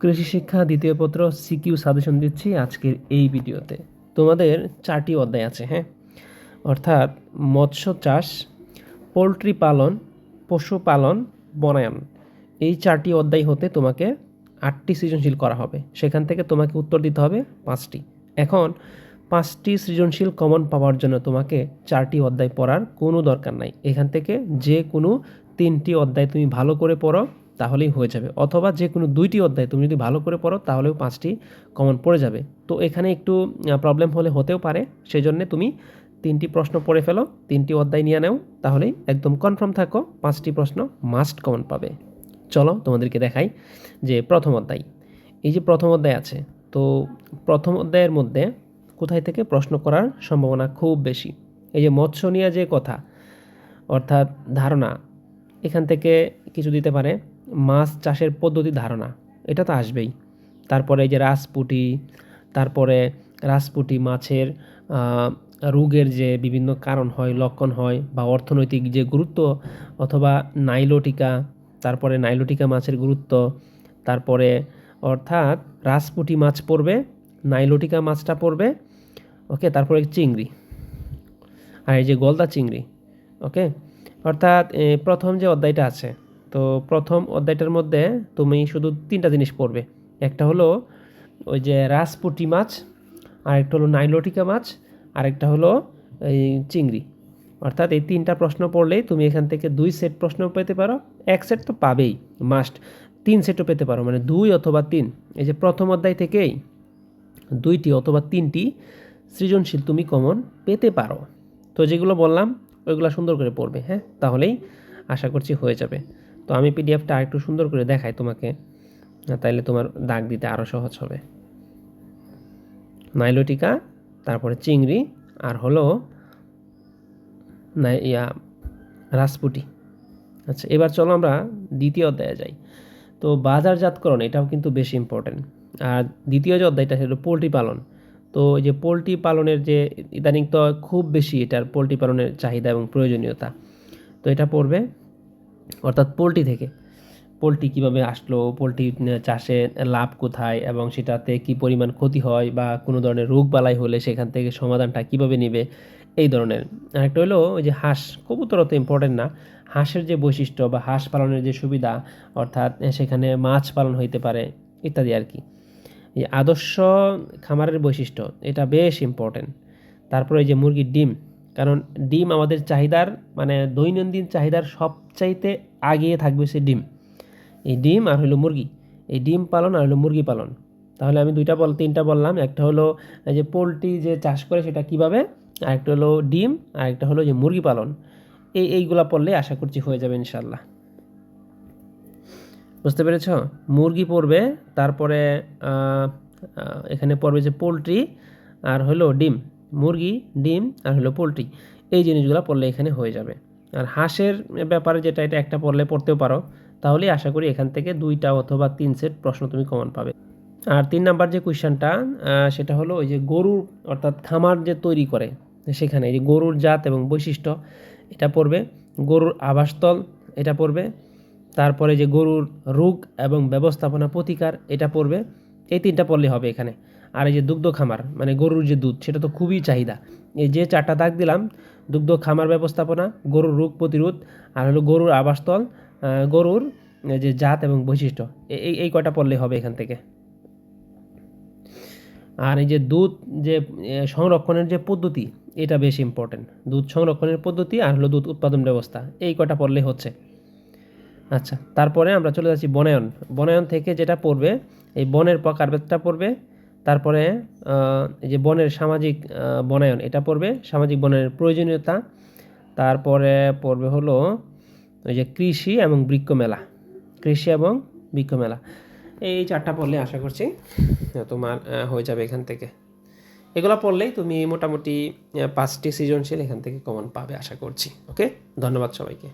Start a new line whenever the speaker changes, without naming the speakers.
কৃষি শিক্ষা দ্বিতীয় পত্র সিকিউ সাজেশন দিচ্ছি আজকের এই ভিডিওতে। তোমাদের চারটি অধ্যায় আছে হ্যাঁ? অর্থাৎ মৎস্য চাষ, পোলট্রি পালন পশুপালন বনায়ন। এই চারটি অধ্যায় হতে তোমাকে আটটি সৃজনশীল করা হবে। সেখান থেকে তোমাকে উত্তর দিতে হবে পাঁচটি। এখন পাঁচটি সৃজনশীল কমন পাওয়ার জন্য তোমাকে চারটি অধ্যায় পড়ার কোনো দরকার নাই। এখান থেকে যে কোনো তিনটি অধ্যায় তুমি ভালো করে পড়ো। তাহলেই হয়ে যাবে। অথবা যে কোনো দুইটি অধ্যায় তুমি যদি ভালো করে পড়ো, তাহলেও পাঁচটি কমন পড়ে যাবে। তো এখানে একটু প্রবলেম হলে হতেও পারে। সেই জন্যে তুমি তিনটি প্রশ্ন পড়ে ফেলো, তিনটি অধ্যায় নিয়ে নাও, তাহলেই একদম কনফার্ম থাকো, পাঁচটি প্রশ্ন মাস্ট কমন পাবে। চলো তোমাদেরকে দেখাই যে প্রথম অধ্যায়। এই যে প্রথম অধ্যায় আছে, তো প্রথম অধ্যায়ের মধ্যে কোথায় থেকে প্রশ্ন করার সম্ভাবনা খুব বেশি? এই যে মৎস্য নিয়ে যে কথা, অর্থাৎ ধারণা, এখান থেকে কিছু দিতে পারে। মাছ চাষের পদ্ধতি ধারণা, এটা তো আসবেই। তারপরে এই যে রাসপুটি তারপরে রাসপুটি মাছের রোগের যে বিভিন্ন কারণ হয়, লক্ষণ হয়, বা অর্থনৈতিক যে গুরুত্ব, অথবা নাইলোটিকা, তারপরে নাইলোটিকা মাছের গুরুত্ব, তারপরে অর্থাৎ রাসপুটি মাছ পড়বে, নাইলোটিকা মাছটা পড়বে, ওকে, তারপরে চিংড়ি, আর এই যে গলদা চিংড়ি, ওকে? অর্থাৎ প্রথম যে অধ্যায়টা আছে তো প্রথম অধ্যায়টার মধ্যে তুমি শুধু তিনটা জিনিস পড়বে। একটা হলো ওই যে রাসপুটি মাছ, আরেকটা হলো নাইলোটিকা মাছ, আরেকটা হলো এই চিংড়ি। অর্থাৎ এই তিনটা প্রশ্ন পড়লেই তুমি এখান থেকে দুই সেট প্রশ্ন পেতে পারো, এক সেট তো পাবেই মাস্ট তিন সেটও পেতে পারো মানে দুই অথবা তিন। এই যে প্রথম অধ্যায় থেকেই দুইটি অথবা তিনটি সৃজনশীল তুমি কমন পেতে পারো। তো যেগুলো বললাম, ওইগুলো সুন্দর করে পড়বে হ্যাঁ? তাহলেই আশা করছি হয়ে যাবে। তো আমি পিডিএফটা আরেকটু সুন্দর করে দেখাই তোমাকে তাইলে তোমার দাগ দিতে আরও সহজ হবে। নাইলোটিকা, তারপরে চিংড়ি, আর হলো না ইয়া রাসপুটি আচ্ছা এবার চলো আমরা দ্বিতীয় অধ্যায়ে যাই। তো বাজারজাতকরণ, এটাও কিন্তু বেশি ইম্পর্টেন্ট আর দ্বিতীয় যে অধ্যায়টা, সেটা পোলট্রি পালন। তো এই যে পোলট্রি পালনের যে ইদানিং তো খুব বেশি এটার পোলট্রি পালনের চাহিদা এবং প্রয়োজনীয়তা। তো এটা পড়বে। অর্থাৎ পোলট্রি থেকে। পোলট্রি কীভাবে আসলো, পোলট্রি চাষে লাভ কোথায় এবং সেটাতে কি পরিমাণ ক্ষতি হয় বা কোনো ধরনের রোগ বালাই হলে সেখান থেকে সমাধানটা কীভাবে নেবে, এই ধরনের। আরেকটা হলো ওই যে হাঁস, কবুতর অত ইম্পর্টেন্ট না। হাঁসের যে বৈশিষ্ট্য বা হাঁস পালনের যে সুবিধা, অর্থাৎ সেখানে মাছ পালন হইতে পারে, ইত্যাদি আর কি। এই আদর্শ খামারের বৈশিষ্ট্য, এটা বেশ ইম্পর্টেন্ট তারপরে যে মুরগির ডিম কারণ ডিম আমাদের চাহিদার মানে দৈনন্দিন চাহিদার সবচাইতে আগিয়ে থাকবে সে ডিম। এই ডিম আর হলো মুরগি। এই ডিম পালন আর হলো মুরগি পালন। তাহলে আমি দুইটা বল, তিনটা বললাম। একটা হলো যে পোলট্রি যে চাষ করে সেটা কীভাবে আরেকটা হলো ডিম, আর একটা হলো যে মুরগি পালন। এই, এইগুলা পড়লে আশা করছি হয়ে যাবে ইনশাল্লাহ বুঝতে পেরেছ? মুরগি পড়বে, তারপরে এখানে পড়বে যে পোলট্রি, আর হলো ডিম। মুরগি, ডিম আর হলো পোলট্রি। এই জিনিসগুলো পড়লে এখানে হয়ে যাবে। আর হাঁসের ব্যাপারে যেটা, এটা একটা পড়লে পড়তেও পারো। তাহলেই আশা করি এখান থেকে দুইটা অথবা তিন সেট প্রশ্ন তুমি কমন পাবে। আর তিন নাম্বার যে কোয়েশ্চেনটা সেটা হলো ওই যে গরুর, অর্থাৎ খামার যে তৈরি করে, সেখানে যে গরুর জাত এবং বৈশিষ্ট্য, এটা পড়বে। গরুর আবাসস্থল, এটা পড়বে। তারপরে যে গরুর রোগ এবং ব্যবস্থাপনা প্রতিকার, এটা পড়বে। এই তিনটা পড়লে হবে এখানে। আর এই যে দুগ্ধ খামার মানে গরুর যে দুধ, সেটা তো খুবই চাহিদা। এই যে চারটা দাগ দিলাম, দুগ্ধ খামার ব্যবস্থাপনা, গরুর রোগ প্রতিরোধ, আর হলো গরুর আবাসস্থল গরুর যে জাত এবং বৈশিষ্ট্য এই এই কয়টা পড়লে হবে এখান থেকে? আর এই যে দুধ যে সংরক্ষণের যে পদ্ধতি, এটা বেশ ইম্পর্টেন্ট দুধ সংরক্ষণের পদ্ধতি আর হলো দুধ উৎপাদন ব্যবস্থা, এই কয়টা পড়লে হচ্ছে। আচ্ছা তারপরে আমরা চলে যাচ্ছি বনায়ন। বনায়ন থেকে যেটা পড়বে, এই বনের প্রকারভেদটা পড়বে তারপরে যে বনের সামাজিক বনায়ন, এটা পড়বে, সামাজিক বনায়নের প্রয়োজনীয়তা। তারপরে পড়বে হলো ওই যে কৃষি এবং বৃক্ষ মেলা, কৃষি এবং বৃক্ষ মেলা। এই চারটা পড়লে আশা করছি তোমার হয়ে যাবে এখান থেকে। এগুলো পড়লেই তুমি মোটামুটি পাঁচটি সৃজনশীল এখান থেকে কমন পাবে, আশা করছি। ওকে ধন্যবাদ সবাইকে।